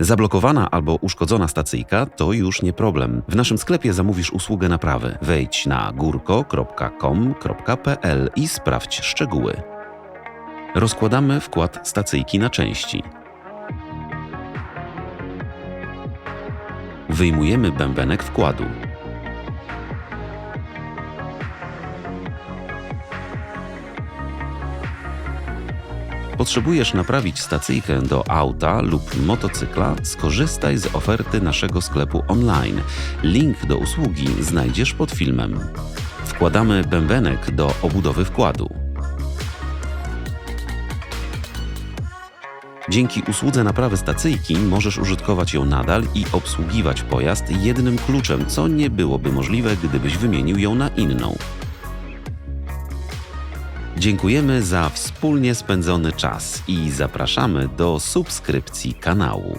Zablokowana albo uszkodzona stacyjka to już nie problem. W naszym sklepie zamówisz usługę naprawy. Wejdź na górko.com.pl i sprawdź szczegóły. Rozkładamy wkład stacyjki na części. Wyjmujemy bębenek wkładu. Potrzebujesz naprawić stacyjkę do auta lub motocykla? Skorzystaj z oferty naszego sklepu online. Link do usługi znajdziesz pod filmem. Wkładamy bębenek do obudowy wkładu. Dzięki usłudze naprawy stacyjki możesz użytkować ją nadal i obsługiwać pojazd jednym kluczem, co nie byłoby możliwe, gdybyś wymienił ją na inną. Dziękujemy za wspólnie spędzony czas i zapraszamy do subskrypcji kanału.